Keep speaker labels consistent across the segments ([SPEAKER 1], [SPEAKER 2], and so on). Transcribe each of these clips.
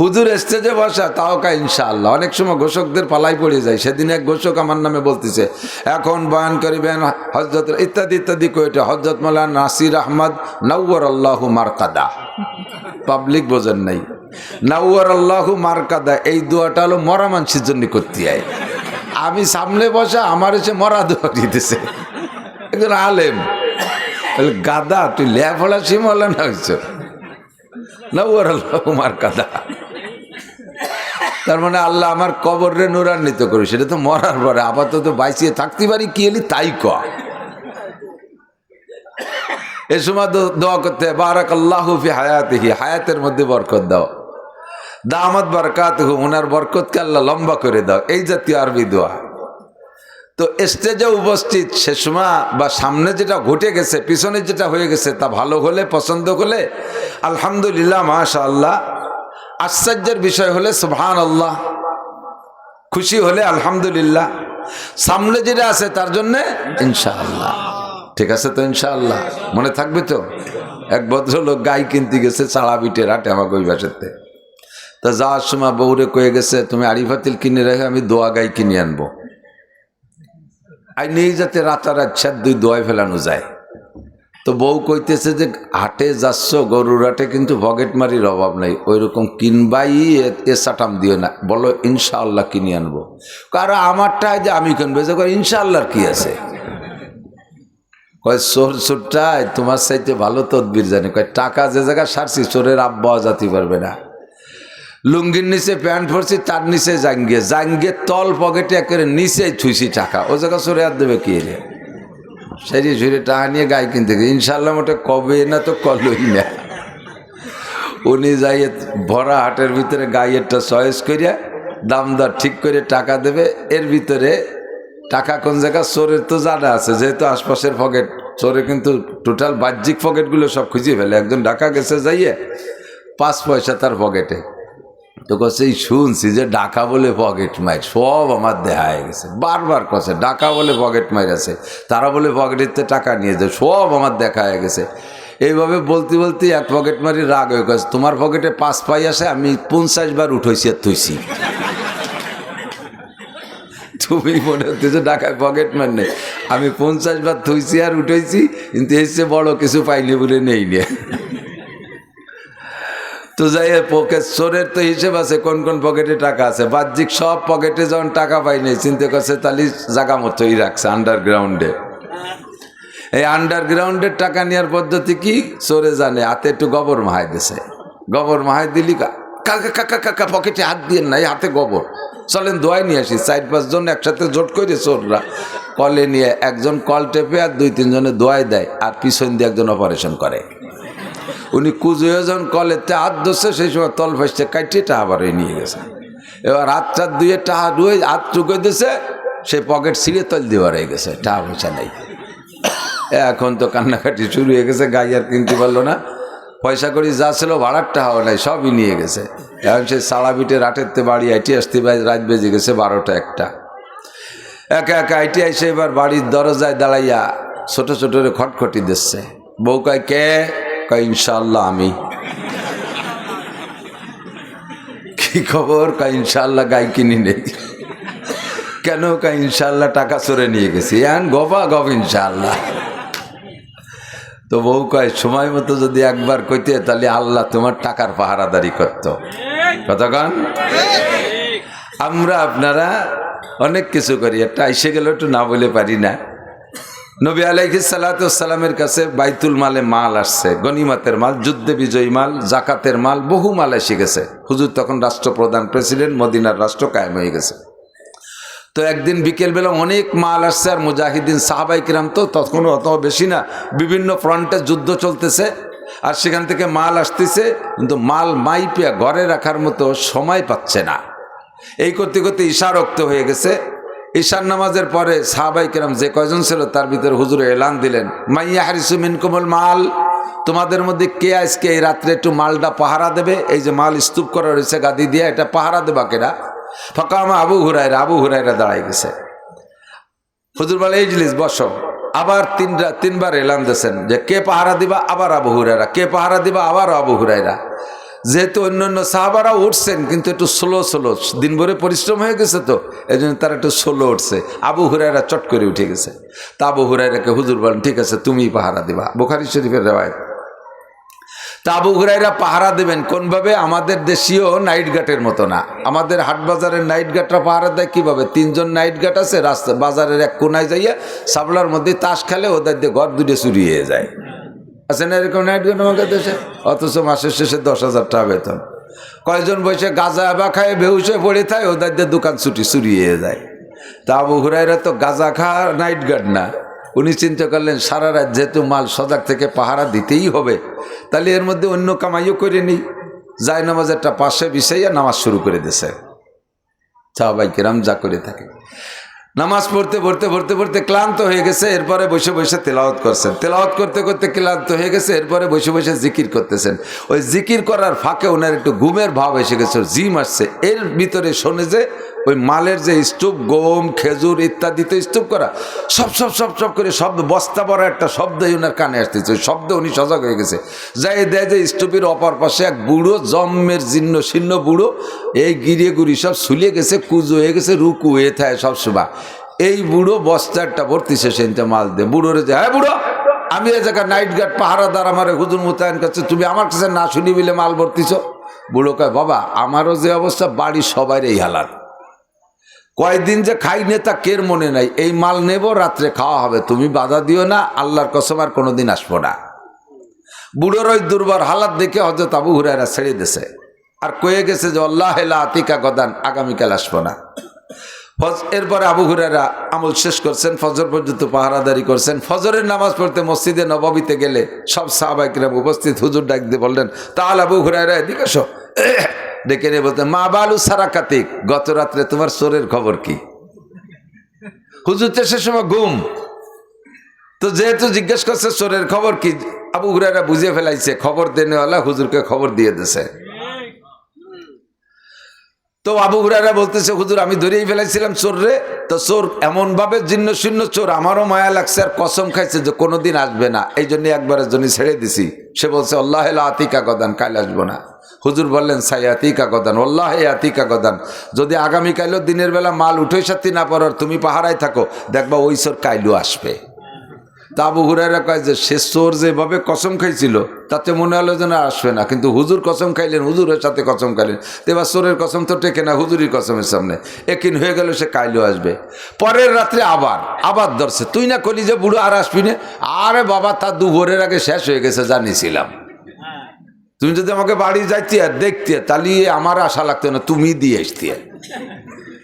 [SPEAKER 1] হুজুর স্টেজে বসা, তাও কা ইনশাআল্লাহ। অনেক সময় ঘোষকদের পালাই পড়ে যায়। সেদিন এক ঘোষক আমার নামে বলতেছে, এখন বয়ান করিবেন হজরত ইত্যাদি ইত্যাদি কইটা হজরত মালা নাসির আহমদ নৌর আল্লাহ মারকাদা। পাবলিক বোঝেন নাই। নাউয়ার আল্লাহ মারকাদা, এই দোয়াটা হলো মরা মানুষের জন্য করতে হয়। আমি সামনে বসা, আমার এসে মরা দোয়া দিতেছে। একজন আলেম। গাদা, তুই লেফলা সিমলা না হয়েছ নাউয়ার আল্লাহু মারকাদা। তার মানে আল্লাহ আমার কবরে নুরান্বিত করি সেটা তো মরার পরে। আপাতত বাইসিয়ে থাকতে পারি, কি এলি তাই কয় এ সময় দোয়া করতে বারাক আল্লাহ ফি হায়াতিহি, হায়াতের মধ্যে বরকত দাও। দামাত বরকাত হু ওনার বরকতকে আল্লাহ লম্বা করে দাও। এই জাতীয় আরবি দোয়া। তো স্টেজে উপস্থিত, সে সময় বা সামনে যেটা ঘটে গেছে, পিছনে যেটা হয়ে গেছে, তা ভালো হলে, পছন্দ হলে, আলহামদুলিল্লাহ মাশা আল্লাহ আশ্চর্যের বিষয় হলে সুবহান আল্লাহ খুশি হলে আলহামদুলিল্লাহ, সামনে যেটা আছে তার জন্যে ইনশাআল্লাহ। ঠিক আছে তো ইনশাআল্লাহ? মনে থাকবে তো? এক ভদ্রলোক গাই কিনতে গেছে চাড়া বিটে রাটে আমাকে ওই বাসাতে। তা যাওয়ার সময় বউরে কয়ে গেছে, তুমি আরিফাতিল কিনে রেখে, আমি দোয়া গাই কিনে আনব। আর নেই যাতে রাতারাত দুই দোয়ায় ফেলানো যায়। তো বউ কইতেছে যে, হাটে যাচ্ছ, গরুর হাটে কিন্তু পকেট মারির অভাব নাই ওই রকম কিনবাই এ- সাটাম দিও না, বলো ইনশাআল্লাহ কিনে আনব। কারণ আমারটা যে আমি কিনবো। যে ইনশাআল্লাহর কি আছে? কয় চোর চোরটাই তোমার চাইতে ভালো তদবির জানে। কয়, টাকা যে জায়গায় সারছি চোরের আব্বাও যাতে পারবে না। লুঙ্গির নিচে প্যান্ট পরছি, তার নিচে জাঙ্গিয়ে জাঙ্গিয়ে তল পকেটে একেবারে নিচে ছুইছি টাকা। ও জায়গা চোরে আর দেবে কি রে? সেরি ঝুড়ে টাকা নিয়ে গায়ে কিনতে গেছে। ইনশাল্লাহ মোটে কবে না তো কলই না। উনি যাইয়ে ভরা হাটের ভিতরে গাইয়েরটা চয়েস করিয়া দাম দর ঠিক করে টাকা দেবে। এর ভিতরে টাকা কোন জায়গা চোরের তো জানা আছে, যেহেতু আশপাশের পকেট। চোরে কিন্তু টোটাল বাহ্যিক পকেটগুলো সব খুঁজে ফেলে। একজন ঢাকা গেছে যাইয়ে পাঁচ পয়সা তার পকেটে। তো এই শুনছি যে ডাকা বলে পকেট মাইর, সব আমার দেহা হয়ে গেছে। বারবার কছে ডাকা বলে পকেট মাইর আছে, তারা বলে পকেটেতে টাকা নিয়ে যায়, সব আমার দেখা হয়ে গেছে। এইভাবে বলতে বলতে এক পকেট মারি রাগ হয়ে গেছে, তোমার পকেটে পাঁচ পাই আসে আমি পঞ্চাশ বার উঠেছি আর থুইছি। তুমি মনে হচ্ছে যে ঢাকায় পকেট মার নেই, আমি পঞ্চাশ বার থুইছি আর উঠেছি কিন্তু চেয়ে বড় কিছু পাইনি বলে নেই নিয়ে তো যাই পকেট চোরের তো হিসেব আছে কোন কোন পকেটে টাকা আছে। বাহ্যিক সব পকেটে যখন টাকা পাই নাই, চিন্তা করছে তাহলে জায়গা মতোই রাখছে আন্ডারগ্রাউন্ডে এই আন্ডারগ্রাউন্ডের টাকা নেওয়ার পদ্ধতি কি? চোরে জানে, হাতে একটু গোবর মাহাই দিছে। গোবর মাহাই দিলি কাকা কাকা কাকা পকেটে হাত দিয়ে নাই, হাতে গোবর। চলেন দোয়াই নিয়ে আসি, চার পাঁচজন একসাথে জোট করে চোররা কলে নিয়ে একজন কল টেপে আর দুই তিনজনে দোয়াই দেয়, আর পিছন দিয়ে একজন অপারেশন করে। উনি কুজুয়ে যখন কলেতে হাত ধরছে সেই সময় তল ফাইসে কাটিয়ে টাহা বাড়িয়ে নিয়ে গেছে। এবার হাত চার দুয়ে টাহা ডুয়ে হাত চুকে দিছে, সে পকেট ছিঁড়ে তল দিয়ে বাড়িয়ে গেছে টাহা পয়সা নেই। এখন তো কান্নাকাটি শুরু হয়ে গেছে, গাই আর কিনতে পারল না। পয়সা করি যা ছিল ভাড়ার টাকাও নাই, সবই নিয়ে গেছে। এখন সে সাড়া বিটে রাটেরতে বাড়ি আইটি আসতে রাত বেজে গেছে বারোটা একটা। একা একা আইটি আইসে এবার বাড়ির দরজায় দাঁড়াইয়া ছোট ছোট খটখটি দিচ্ছে। বউ কয়, কে? কয় ইনশাল্লাহ আমি। কি খবর? কয় ইনশাল্লাহ গাই কিনি নেই। কেন কয় ইনশাল্লাহ টাকা চড়ে নিয়ে গেছি? এন গবা গব ইনশাল্লাহ তো বউ কয়, সময় মতো যদি একবার কইতে, তাহলে আল্লাহ তোমার টাকার পাহারাদারি করত। কতক্ষণ আমরা আপনারা অনেক কিছু করি। একটা এসে গেলে একটু না বলে পারি না। নবী আলাইহি সালাতামের কাছে বাইতুল মালে মাল আসছে, গনিমাতের মাল, যুদ্ধে বিজয়ী মাল, জাকাতের মাল, বহু মাল এসে গেছে। হুজুর তখন রাষ্ট্রপ্রধান প্রেসিডেন্ট, মদিনার রাষ্ট্র কায়েম হয়ে গেছে। তো একদিন বিকেলবেলা অনেক মাল আসছে, আর মুজাহিদিন সাহাবাই কিরাম তো তখন অত বেশি না, বিভিন্ন ফ্রন্টে যুদ্ধ চলতেছে, আর সেখান থেকে মাল আসতেছে, কিন্তু মাল মাইপিয়া ঘরে রাখার মতো সময় পাচ্ছে না। এই করতে করতে ঈশা রক্ত হয়ে গেছে ঈশার নামাজের পরে সাহাবাই কিরাম যে কয়জন ছিল তার ভিতরে হুজুরে এলান দিলেন, মাইয়া হারিসু মিনকুমল মাল, তোমাদের মধ্যে কে আজকে এই রাত্রে একটু মালটা পাহারা দেবে? এই যে মাল স্তূপ করা রয়েছে, গাদি দিয়ে এটা পাহারা দেবা কেনা ফকামা আবু হুরাইরা আবু হুরাইরা দাঁড়াই গেছে। হুজুর বলে এই জিনিস বসো। আবার তিনটা তিনবার এলান দিয়েছেন যে, কে পাহারা দিবা? আবার আবু হুরাইরা কে পাহারা দিবা? আবার আবু হুরাইরা যেহেতু অন্য অন্য সাহাবারা উঠছেন, কিন্তু একটু স্লো স্লো দিন ভরে পরিশ্রম হয়ে গেছে তো এই জন্য তারা একটু স্লো উঠছে। আবু হুরাইরা চট করে উঠে গেছে। তা আবু হুরাইরাকে হুজুর বলেন, ঠিক আছে তুমি পাহারা দিবা। বোখারি শরীফের রেওয়ায় তা আবু হুরাইরা পাহারা দেবেন কোনভাবে? আমাদের দেশীয় নাইট গার্ডের মতো না। আমাদের হাট বাজারের নাইট গার্ডরা পাহারা দেয় কীভাবে? তিনজন নাইট গার্ড আছে, রাস্তা বাজারের এক কোনায় যাইয়া সাবলার মধ্যে তাস খেলে ওদের দিয়ে ঘর দুটো চুরি হয়ে যায়। আছে না এরকম গার্ড আমাদের দেশে? অথচ মাসের শেষে দশ হাজার টাকা বেতন। কয়জন বসে গাঁজা বা খায় বেহুসে পড়ে থাকে, ওদের দোকান ছুটি চুরি হয়ে যায়। তা আবু তো গাঁজা খা নাইট গার্ড না। উনি চিন্তা করলেন, সারা রাত যেহেতু মাল সজাগ থেকে পাহারা দিতেই হবে, তাহলে এর মধ্যে অন্য কামাইও করে নিই। যায় নামাজেরটা পাশে বিষাইয়া নামাজ শুরু করে দিছে সাহাবাই কিরাম যা করে থাকে। নামাজ পড়তে পড়তে পড়তে পড়তে ক্লান্ত হয়ে গেছে, এরপরে বসে বসে তেলাওয়াত করছেন। তেলাওয়াত করতে করতে ক্লান্ত হয়ে গেছে, এরপরে বসে বসে জিকির করতেছেন। ওই জিকির করার ফাঁকে ওনার একটু ঘুমের ভাব এসে গেছে জিম আসছে। এর ভিতরে শোনে যে ওই মালের যে স্তূপ, গম, খেজুর ইত্যাদিতে স্তূপ করা। সব সব সব সব করে শব্দ, বস্তা বড় একটা শব্দই ওনার কানে আসতেছে। ওই শব্দ উনি সজাগ হয়ে গেছে। যাই দেয় যে স্তূপের অপর পাশে এক বুড়ো, জম্মের জীর্ণ শীর্ণ বুড়ো, এই গিরিয়ে গুড়ি সব শুলিয়ে গেছে, কুজো হয়ে গেছে, রুকু হয়ে থাকে সব সুবা। এই বুড়ো বস্তারটা ভর্তিছে সেনটা মাল দে বুড়োরে যে হ্যাঁ বুড়ো, আমি এ জায়গায় নাইট গার্ড পাহারাদার আমার হুজুর মোতায়েন করছে। তুমি আমার কাছে না শুনি মিলে মাল ভর্তিছ? বুড়ো কয়, বাবা, আমারও যে অবস্থা, বাড়ির সবাই এই হালার কয়দিন যে খাই নে তা কের মনে নাই? এই মাল নেব, রাত্রে খাওয়া হবে। তুমি বাধা দিও না, আল্লাহর কসম আর কোনোদিন আসব না। বুড়োর ওই দুর্বার হালাত দেখে হজরত আবু হুরায়রা ছেড়ে দিছে আর কয়ে গেছে যে, আল্লাহ আতিকা গদান, আগামীকাল আসব না। এরপরে আবু হুরায়রা আমল শেষ করছেন, ফজর পর্যন্ত পাহারাদারি করছেন। ফজরের নামাজ পড়তে মসজিদে নবাবিতে গেলে সব সাহাবাইকরাম উপস্থিত, হুজুর ডাক দিয়ে বললেন, তাহলে আবু হুরায়রা, এদিকে ডেকে নিয়ে বলতেন মা বালু সারা কাতিক গত রাত্রে তোমার চোরের খবর কি? হুজুর সে সময় ঘুম। তো যেহেতু জিজ্ঞেস করছে, চোরের খবর কি? আবু হুরায়রা বুঝিয়ে ফেলাইছে, খবর দেনেওয়ালা হুজুরকে খবর দিয়ে দিছে। তো আবু হুরায়রা বলতেছে, হুজুর, আমি ধরেই ফেলাইছিলাম চোর রে, তো চোর এমনভাবে জীর্ণ শীর্ণ চোর, আমারও মায়া লাগছে আর কসম খাইছে যে কোনোদিন আসবে না। এই জন্য একবারের জন্য ছেড়ে দিছি। সে বলছে, আল্লাহ আতিকা গদান, কাল আসব না। হুজুর বললেন, সাই আতিকা গদান আল্লাহ আতিকা গদান। যদি আগামীকালও দিনের বেলা মাল উঠে সাথী না পড়ার, তুমি পাহারায় থাকো, দেখবা ওই চোর কাইলু আসবে। তা আবু হুরাইরা কয় যে, সে চোর যেভাবে কসম খাইছিল, তাতে মনে হলো যেন আসবে না। কিন্তু হুজুর কসম খাইলেন, হুজুরের সাথে কসম খাইলেন। এবার চোরের কসম তো টেকে না হুজুরির কসমের সামনে। একিন হয়ে গেল, সে কাইলেও আসবে। পরের রাত্রে আবার আবার ধরছে। তুই না কলি যে বুড়ো আর আসবি না? আরে বাবা তার দুপুরের আগে শেষ হয়ে গেছে জানিয়েছিলাম তুমি যদি আমাকে বাড়ি যাইতে আর দেখতে তাহলে আমার আশা লাগতো না, তুমি দিয়ে আসতে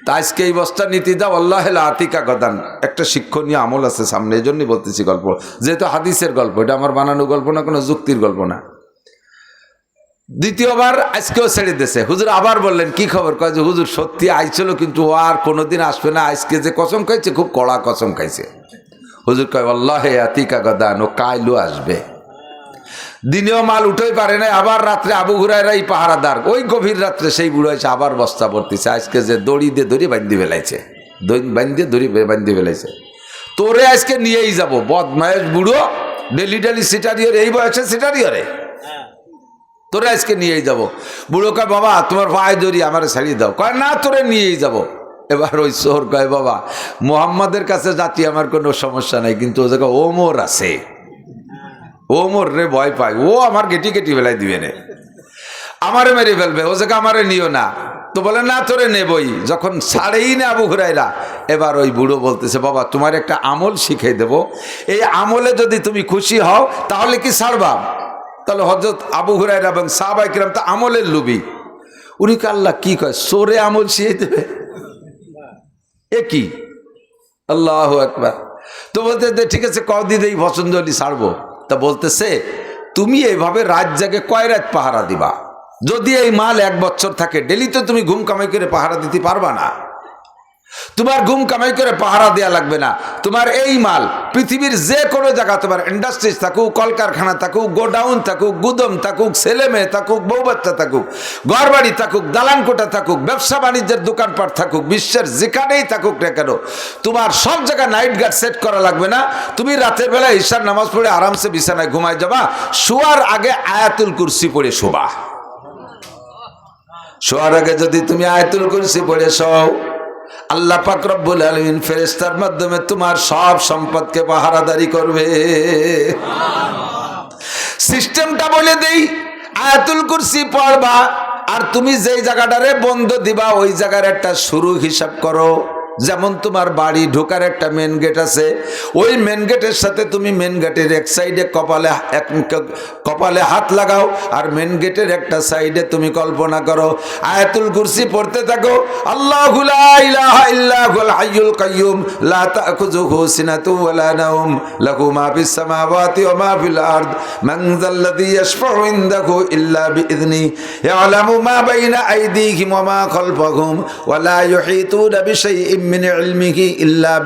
[SPEAKER 1] তা আজকে এই বস্তা নীতি দাও, আল্লাহ আতিকা গদান। একটা শিক্ষণীয় আমল আছে সামনে এই জন্যই বলতেছি গল্প। যেহেতু হাদিসের গল্প, এটা আমার বানানো গল্প না, কোনো যুক্তির গল্প না। দ্বিতীয়বার আজকেও ছেড়ে দিয়েছে। হুজুর আবার বললেন, কি খবর? কয় যে, হুজুর সত্যি আইছিল, কিন্তু ও আর কোনোদিন আসবে না। আজকে যে কসম খাইছে, খুব কড়া কসম খাইছে। হুজুর কয়, আল্লাহ আতিকা গদান, ও কাইলও আসবে। দিনেও মাল উঠেই পারে না আবার রাত্রে আবু ঘুরাইরাই পাহারাদার। ওই গভীর রাত্রে সেই বুড়ো হয়েছে আবার বস্তা ভর্তিছে। আজকে যে দড়ি দিয়ে দড়ি বান্ধি ফেলাইছে বান্ধি দড়ি বান্ধি ফেলাইছে। তোরে আজকে নিয়েই যাব, বদমায়েশ বুড়ো, ডেলি ডেলি সিটারিয়র, এই বয়সে সিটারিয়রে? তোরে আজকে নিয়েই যাব। বুড়ো কয়, বাবা, তোমার পায়ে দড়ি আমার ছাড়িয়ে দাও। কয়, না, তোরে নিয়েই যাব। এবার ওই শোর কয়, বাবা, মোহাম্মদের কাছে জাতি আমার কোনো সমস্যা নাই, কিন্তু ও জায়গায় ওমর আছে। ও মোর রে ভয় পায়। ও আমার গেটি গেটি বেলায় দিবে রে আমারে মেরে ফেলবে, ও জায়গা আমারে নিও না। তো বলে, না, তোরে নেবই। যখন ছাড়েই না আবু হুরাইরা এবার ওই বুড়ো বলতেছে, বাবা, তোমার একটা আমল শিখিয়ে দেব। এই আমলে যদি তুমি খুশি হও, তাহলে কি ছাড়বা? তাহলে হজরত আবু হুরাইরা এবং সাহাবাই কিরাম তো আমলের লুবি উনি কাল্লা কি কয়? সোরে আমল শিখিয়ে দেবে? এ কি? আল্লাহ একবার তো বলতে ঠিক আছে, কদিন এই পছন্দ ছাড়বো। তা বলতেছে, তুমি এইভাবে রাত জাগে কয় রাত পাহারা দিবা? যদি এই মাল এক বছর থাকে ডেলি তো তুমি ঘুম কামাই করে পাহারা দিতে পারবা না। তোমার ঘুম কামাই করে পাহারা দেওয়া লাগবে না। তোমার এই মাল পৃথিবীর যে কোনো জায়গা, তোমার ইন্ডাস্ট্রিজ থাকুক, কলকারখানা থাকুক, গোডাউন থাকুক, গুদম থাকুক, ছেলে মেয়ে থাকুক, বউ বাচ্চা থাকুক ঘর বাড়ি থাকুক দালান কোটা থাকুক, ব্যবসা বাণিজ্যের দোকানপাট থাকুক, বিশ্বের যেখানেই থাকুক না কেন, তোমার সব জায়গায় নাইট গার্ড সেট করা লাগবে না। তুমি রাতের বেলা ঈশার নামাজ পড়ে আরামসে বিছানায় ঘুমায় যাবা, শোয়ার আগে আয়াতুল কুরসি পড়ে শোবা। শোয়ার আগে যদি তুমি আয়াতুল কুরসি পড়ে শোও আল্লাহ পাক রব্বুল আলমিন ফেরেস্তার মাধ্যমে তোমার সব সম্পদকে পাহারাদারি করবে। সিস্টেমটা বলে দেই, আয়াতুল কুরসি পড়বা আর তুমি যেই জায়গাটারে বন্ধ দিবা, ওই জায়গার একটা শুরু হিসাব করো। যেমন তোমার বাড়ি ঢোকার একটা মেন গেট আছে, ওই মেন গেটের সাথে তুমি মেন গেটের এক সাইডে কপালে এক কপালে হাত লাগাও, আর মেন গেটের একটা সাইডে তুমি কল্পনা করো, আয়াতুল কুরসি পড়তে থাকো, আল্লাহ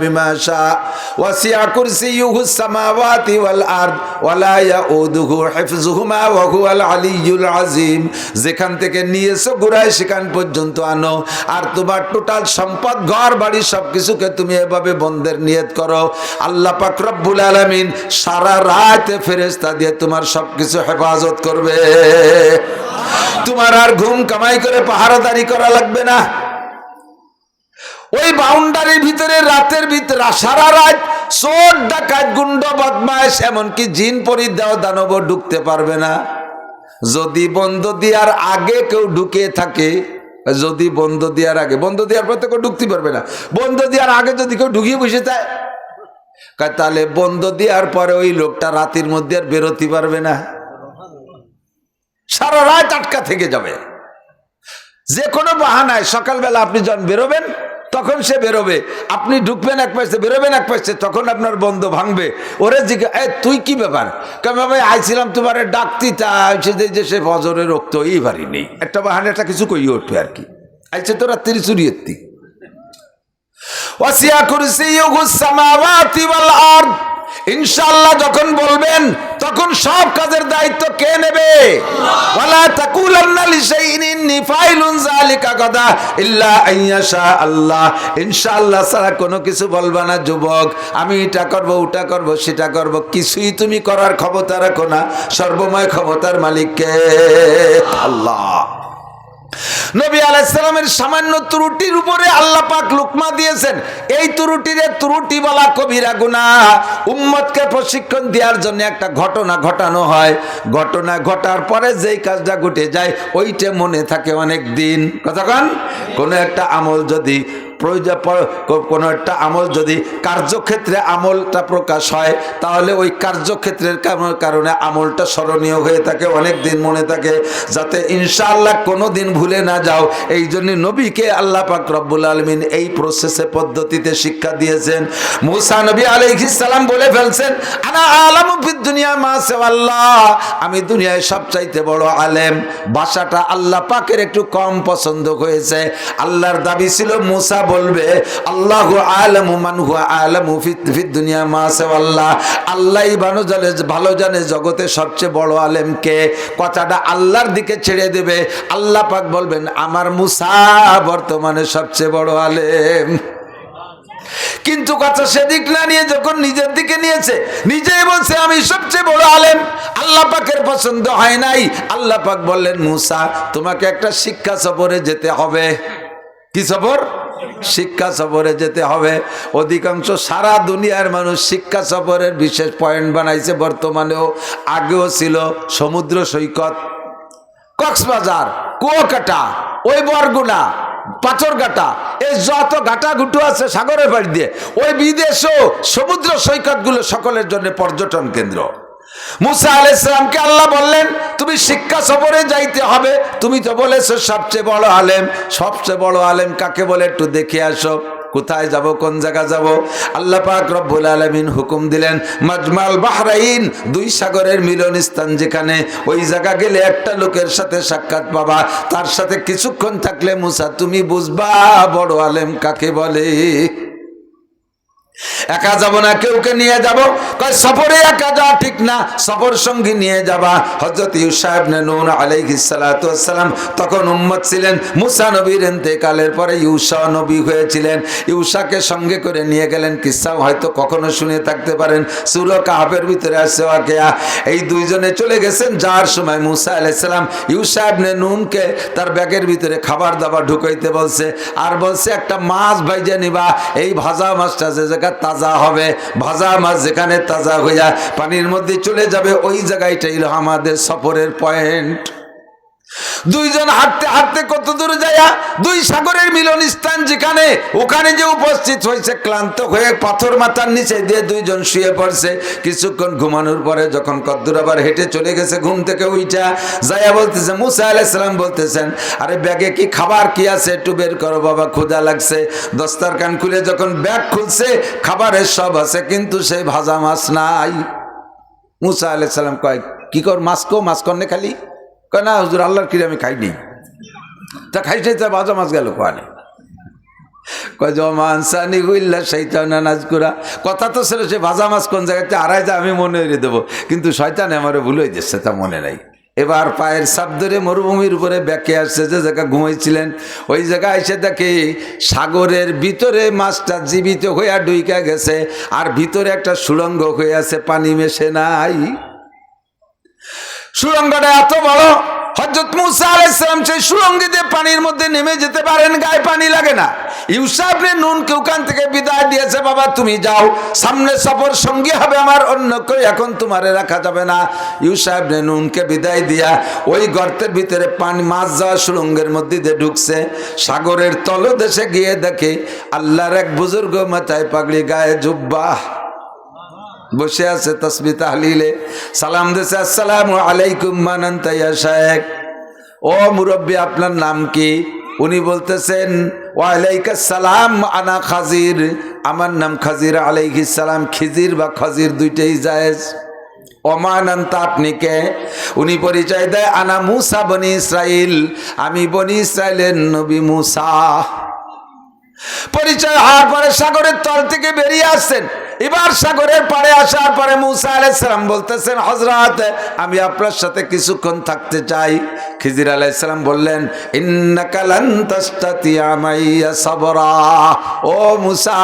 [SPEAKER 1] বিমা শাআ ওয়াসি'a কুরসিয়ুহু সামাওয়াতি ওয়াল আরদ ওয়া লা ইয়াউদুহু হিফযুহুমা ওয়া হুয়াল আলিয়্যুল আযীম। যেখান থেকে নিয়েছো ঘুরায় সেখান পর্যন্ত আনো। আর তোমার টোটাল সম্পদ, ঘর, বাড়ি সবকিছুকে তুমি এভাবে বন্ধের নিয়ত করো। আল্লাহ পাক রব্বুল আলামিন সারা রাত ফেরেশতা দিয়ে তোমার সবকিছু হেফাজত করবে। তোমার আর ঘুম কামাই করে পাহারাদারি করা লাগবে না। ওই বাউন্ডারির ভিতরে রাতের ভিতরে সারা রাত চোর ডাকাত, গুন্ড বদমাস এমনকি জিন পরি দেও দানব ঢুকতে পারবে না। যদি বন্ধ দেওয়ার আগে কেউ ঢুকে থাকে, যদি বন্ধ দেওয়ার আগে, বন্ধ দেওয়ার পর তো কেউ ঢুকতে পারবে না। বন্ধ দেওয়ার আগে যদি কেউ ঢুকিয়ে বসে যায় তাহলে বন্ধ দেওয়ার পরে ওই লোকটা রাতের মধ্যে আর বেরোতে পারবে না। সারা রাত আটকা থেকে যাবে। যে কোনো বাহানায় সকালবেলা আপনি যখন বেরোবেন তখন সে বেরোবে, আপনি ঢুকবেন এক পাশে, বেরোবেন এক পাশে, তখন আপনার বন্ধ ভাঙবে। ওরে জিজ্ঞে, এ, তুই কি ব্যাপার? কেমন ভাই, আইছিলাম তোমার ডাকতি, তা যে সে ফজরে রক্ত, এই বাড়ি নেই। একটা বাহানে, একটা কিছু কই উঠবে আর কি? আইছে তো রাত্রি চুরি এত্তি ওয়াসিয়া কুরসিয়ুহু সামাওয়াতি ওয়াল আরদ। ইনশাআল্লাহ, যখন বলবেন তখন সব কাজের দায়িত্ব কে নেবে? ইনশাআল্লাহ কোনো কিছু বলবা না, যুবক। আমি এটা করব, ওটা করব, সেটা করব। কিছুই তুমি করার ক্ষমতা রাখো না, সর্বময় ক্ষমতার মালিককে। আল্লাহ। নবী আলাইসালামের সামান্য ত্রুটির উপরে আল্লাহ পাক লুকমা দিয়েছেন। এই ত্রুটিরে ত্রুটি বলা কবিরা গুণা উম্মতকে প্রশিক্ষণ দেওয়ার জন্য একটা ঘটনা ঘটানো হয়। ঘটনা ঘটার পরে যেই কাজটা ঘটে যায়, ওইটা মনে থাকে অনেক দিন কথা কন? কোনো একটা আমল যদি প্রয়োজন কোনো একটা আমল যদি কার্যক্ষেত্রে আমলটা প্রকাশ হয়, তাহলে ওই কার্যক্ষেত্রের কারণে আমলটা স্মরণীয় হয়ে থাকে, অনেক দিন মনে থাকে, যাতে ইনশাআল্লাহ কোনো দিন ভুলে না যাও। এই জন্য নবীকে আল্লাহ পাক রব্বুল আলমিন এই প্রসেসে পদ্ধতিতে শিক্ষা দিয়েছেন। মুসা নবী সালাম বলে ফেলছেন, আনা আলামু দুনিয়া মা আল্লাহ। আমি দুনিয়ায় সবচাইতে বড় আলেম। ভাষাটা আল্লাহ পাকের একটু কম পছন্দ হয়েছে। আল্লাহর দাবি ছিল মুসা বলবে, আল্লাহ আলমু মান হুয়া দুনিয়া মা আল্লাহ। আল্লাহই ভালো জানে ভালো জানে জগতে সবচেয়ে বড় আলেমকে কথাটা আল্লাহর দিকে ছেড়ে দেবে। আল্লাহ পাক বলবেন, আমার মুসা বর্তমানে সবচেয়ে বড় আলেম। কিন্তু কথা সেদিক না নিয়ে যখন নিজের দিকে নিয়েছে, নিজেই বলছে, আমি সবচেয়ে বড় আলেম। আল্লাহ পাকের পছন্দ হয় নাই। আল্লাহ পাক বললেন, মুসা, তোমাকে একটা শিক্ষা সফরে যেতে হবে। কি সফর? শিক্ষা সফরে যেতে হবে। অধিকাংশ সারা দুনিয়ার মানুষ শিক্ষা সফরের বিশেষ পয়েন্ট বানাইছে বর্তমানেও, আগেও ছিল সমুদ্র সৈকত, কক্সবাজার, কুয়াকাটা, ওই বরগুনা, পাথরঘাটা, এই যত ঘাটা ঘুটু আছে সাগরের বাড়ি দিয়ে, ওই বিদেশও সমুদ্র সৈকতগুলো সকলের জন্য পর্যটন কেন্দ্র। মুসা আলাইসালামকে আল্লাহ বললেন, তুমি শিক্ষা সফরে যাইতে হবে। তুমি তো বলেছ সবচেয়ে বড় আলেম। সবচেয়ে বড় আলেম কাকে বলে একটু দেখে আসো। কোথায় যাব, কোন জায়গা যাব? আল্লাহ পাক রব্বুল আলামিন হুকুম দিলেন, মাজমাল বাহরাইন, দুই সাগরের মিলন স্থান যেখানে ওই জায়গা গেলে একটা লোকের সাথে সাক্ষাৎ পাবা। তার সাথে কিছুক্ষণ থাকলে মুসা, তুমি বুঝবা বড় আলেম কাকে বলে? একা যাব না কেউকে নিয়ে যাব? কয়, সফরে একা যাওয়া ঠিক না, সফর সঙ্গী নিয়ে যাবা। হজরত ইউসাহেব নুন আলাইহিসালাম তখন উম্মত ছিলেন, মুসা নবীর এতেকালের পরে ইউসা নবী হয়েছিলেন। ইউসাকে সঙ্গে করে নিয়ে গেলেন, কিসাও হয়তো কখনো শুনে থাকতে পারেন, সুর কাহাবের ভিতরে আসে ওয়াকেয়া। এই দুইজনে চলে গেছেন যার সময় মুসা আলাইসালাম ইউসাহেব নুনকে তার ব্যাগের ভিতরে খাবার দাবার ঢুকাইতে বলছে, আর বলছে, একটা মাছ ভাইজে নিবা, এই ভাজা মাছটা যে জায়গা তাজা হবে, ভাজা মাছ যেখানে তাজা হইয়া পানির মধ্যে চলে যাবে, ওই জায়গাটাই হলো আমাদের সফরের পয়েন্ট দুইজন হাঁটতে হাঁটতে কত দূরে যায়া দুই সাগরের মিলন স্থান যেখানে, ওখানে যে উপস্থিত হয়েছে ক্লান্ত হয়ে পাথর মাথার নিচে দিয়ে দুইজন শুয়ে পড়ছে। কিছুক্ষণ ঘুমানোর পরে যখন কদ্দুর আবার হেঁটে চলে গেছে, ঘুম থেকে উইটা যাইয়া বলতেছে, মুসা আলাইসালাম বলতেছেন, আরে ব্যাগে কি খাবার কি আছে একটু বের করো বাবা, ক্ষুধা লাগছে। দস্তার কান খুলে যখন ব্যাগ খুলছে, খাবারের সব আছে, কিন্তু সেই ভাজা মাছ নাই। মুসা আলাইসালাম কয়, কি কর, মাছ কো, মাছ কন্যে খালি? কয়, না, হুজুর, আল্লাহর কিরে আমি খাইনি। তা খাইছে তা বাজা মাছ গেল কোয়ানে? কয় জমানসানি গুইল্লা শৈতান নাজকুরা। কথা তো ছিল সে ভাজা মাছ কোন জায়গাতে, আড়াই যা আমি মনে হয়ে দেবো। কিন্তু শয়তানে আমার ভুল হয়ে যাচ্ছে তা মনে নাই। এবার পায়ের সাপ ধরে মরুভূমির উপরে ব্যাকে আসছে, যে জায়গা ঘুমাইছিলেন, ওই জায়গায় এসে দেখে সাগরের ভিতরে মাছটা জীবিত হইয়া ডুইকা গেছে, আর ভিতরে একটা সুড়ঙ্গ হয়ে আছে, পানি মেশে নাই। সুড়ঙ্গটা এত বড় হজরত মুসা আলাইসালাম সেই সুরঙ্গে দিয়ে পানির মধ্যে নেমে যেতে পারেন, গায়ে পানি লাগে না। ইউসাফনে নুনকে ওখান থেকে বিদায় দিয়েছে, বাবা, তুমি যাও, সামনে সফর সঙ্গী হবে আমার, অন্য কেউ এখন তোমারে রাখা যাবে না। ইউসাফনে নুনকে বিদায় দিয়া ওই গর্তের ভিতরে পানি, মাছ যাওয়া সুরঙ্গের মধ্যে দিয়ে ঢুকছে। সাগরের তলদেশে গিয়ে দেখে আল্লাহর এক বুজুর্গ মাথায় পাগড়ি, গায়ে জুব্বা। বসে আছে তসবি তাহলিলে। সালাম দিছে, আসসালামু আলাইকুম মানান্তাইয়া শায়েক ও মুরব্বী, আপনার নাম কি? উনি বলতেছেন ওয়ালাইকা সালাম, আনা খাজির। আমার নাম খাজির আলাইহিস সালাম, খিজির বা খাজির দুইটাই জায়েজ। অমানন্ত আপনি কে? উনি পরিচয় দেয়, আনা মুসা বনি ইসরাইল, আমি বনি ইসরাইলের নবী মুসা। পরিচয় হওয়ার পরে সাগরের তল থেকে বেরিয়ে আসছেন। এবার সাগরের পাড়ে আসার পরে মুসা আলাইসালাম বলতেছেন হজরত আমি আপনার সাথে কিছুক্ষণ থাকতে চাই। খিজির আলাইসালাম বললেন ও মুসা,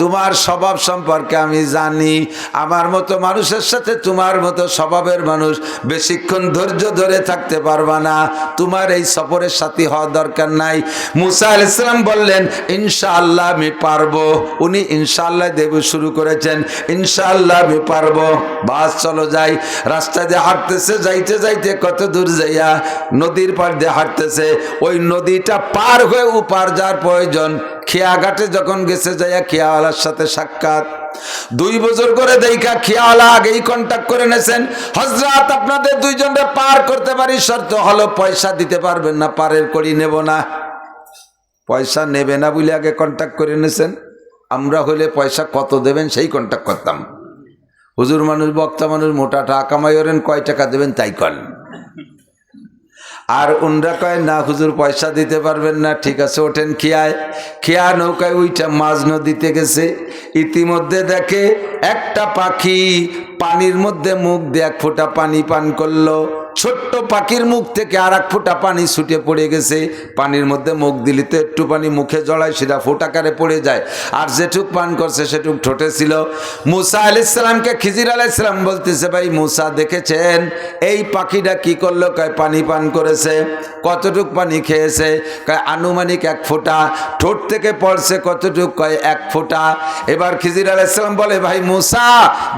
[SPEAKER 1] তোমার স্বভাব সম্পর্কে আমি জানি। আমার মতো মানুষের সাথে তোমার মতো স্বভাবের মানুষ বেশিক্ষণ ধৈর্য ধরে থাকতে পারবা না। তোমার এই সফরের সাথী হওয়া দরকার নাই। মুসা আলাইসালাম বললেন, ইনশাআল্লাহ আমি পারব। উনি ইনশাআল্লাহ দেব শুরু করেছেন, ইনশাআল্লাহ আমি পারব। বাস চলো যাই। রাস্তা দিয়ে হাঁটতেছে, যাইতে যাইতে কত দূর যাইয়া নদীর পাড় দিয়ে হাঁটতেছে। ওই নদীটা পার হয়ে উপার যাওয়ার প্রয়োজন। খেয়াঘাটে যখন গেছে যাইয়া খেয়াওয়ালার সাথে সাক্ষাৎ। দুই বছর করে দেখা খেয়াওয়ালা আগেই কন্ট্যাক্ট করে নেছেন হজরত আপনাদের দুইজনকে পার করতে পারি, শর্ত হলো পয়সা দিতে পারবেন না, পারের করি নেব না। পয়সা নেবে না বলে আগে কন্ট্যাক্ট করে নিয়েছেন। আমরা হলে পয়সা কত দেবেন সেই কন্ট্যাক্ট করতাম। হুজুর মানুষ, বক্তা মানুষ, মোটা টাকা কামাই ওরেন কয় টাকা দেবেন তাই কর আর উনরা কয়, না হুজুর, পয়সা দিতে পারবেন না, ঠিক আছে, ওঠেন খেয়ায়। খেয়া নৌকায় ওইটা মাঝ নদীতে গেছে। ইতিমধ্যে দেখে একটা পাখি পানির মধ্যে মুখ দিয়ে এক ফোঁটা পানি পান করল। ছোট্ট পাখির মুখ থেকে আর এক ফোঁটা পানি ছুটে পড়ে গেছে। পানির মধ্যে মুখ দিলি তো একটু পানি মুখে জড়ায়, সেটা ফোটাকারে পড়ে যায়। আর যেটুক পান করছে সেটুক ঠোঁটে ছিল। মুসা আলাইসালামকে খিজির আলাইসালাম বলতেছে, ভাই মুসা, দেখেছেন? এই পাখিটা কি করল? কয়, পানি পান করেছে। কতটুক পানি খেয়েছে? কয়, আনুমানিক এক ফোঁটা। ঠোঁট থেকে পড়ছে কতটুক? কয়, এক ফোঁটা। এবার খিজির আলাইসালাম বলে, ভাই মুসা,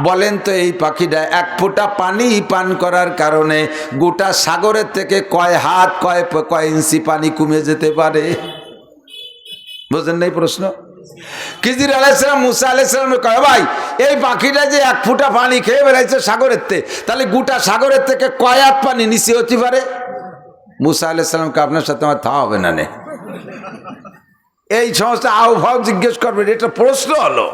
[SPEAKER 1] বলেন তো এই পাখিটা এক ফোঁটা পানি পান করার কারণে গোটা সাগরের থেকে কয় হাত, কয় কয় ইঞ্চি পানি কমে যেতে পারে? বুঝলেন না এই প্রশ্ন কিজির আলাইসালাম মুসা আলাইসালাম কয়, ভাই, এই পাখিটা যে এক ফুটা পানি খেয়ে বেড়াইছে সাগরের থেকে তাহলে গোটা সাগরের থেকে কয় হাত পানি নিচে হতে পারে? মুসা আলাইসালামকে আপনার সাথে আমার থা হবে না নে। এই সমস্ত আহ্বাব জিজ্ঞেস করবেন, এটা প্রশ্ন হলো।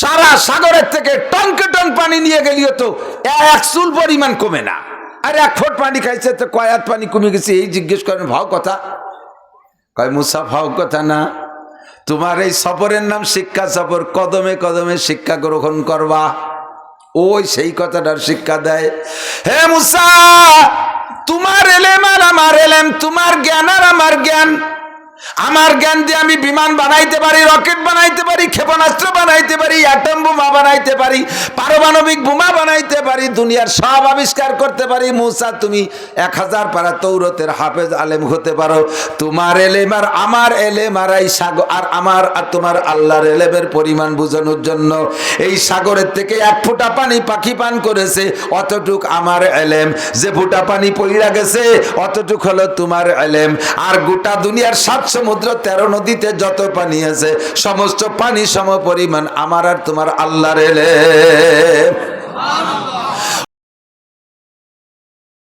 [SPEAKER 1] সারা সাগরের থেকে টনকে টন পানি নিয়ে গেলিও তো এক চুল পরিমাণ কমে না। আর এক ফুট পানি খাইছে তো কয় হাত পানি কমে গেছে, এই জিজ্ঞেস করেন, ভাও কথা? কয়, মুসা, ভাও কথা না। তোমার এই সফরের নাম শিক্ষা সফর, কদমে কদমে শিক্ষা গ্রহণ করবা। ওই সেই কথাটার শিক্ষা দেয়। হে মুসা, তোমার এলেম আর আমার এলেম, তোমার জ্ঞান আর আমার জ্ঞান। আমার জ্ঞান দিয়ে আমি বিমান বানাইতে পারি ক্ষেপণাস্ত্র বানাইতে পারি অ্যাটম বোমা বানাইতে পারি, পারমাণবিক বোমা বানাইতে পারি, দুনিয়ার সব আবিষ্কার করতে পারি। মুসা, তুমি এক হাজার পারা তৌরতের হাফেজ আলেম হতে পারো। তোমার এলেম আর আমার এলেম আর এই সাগর আর আমার আর তোমার আল্লাহর এলেমের পরিমাণ বোঝানোর জন্য এই সাগরের থেকে এক ফোঁটা পানি পাখি পান করেছে। অতটুক আমার এলেম। যে ফোঁটা পানি পইরা গেছে, অতটুক হলো তোমার এলেম। আর গোটা দুনিয়ার সাত সমুদ্র তেরো নদীতে যত পানি আছে, সমস্ত পানি সম পরিমাণ আমার আর তোমার আল্লাহ এলেম।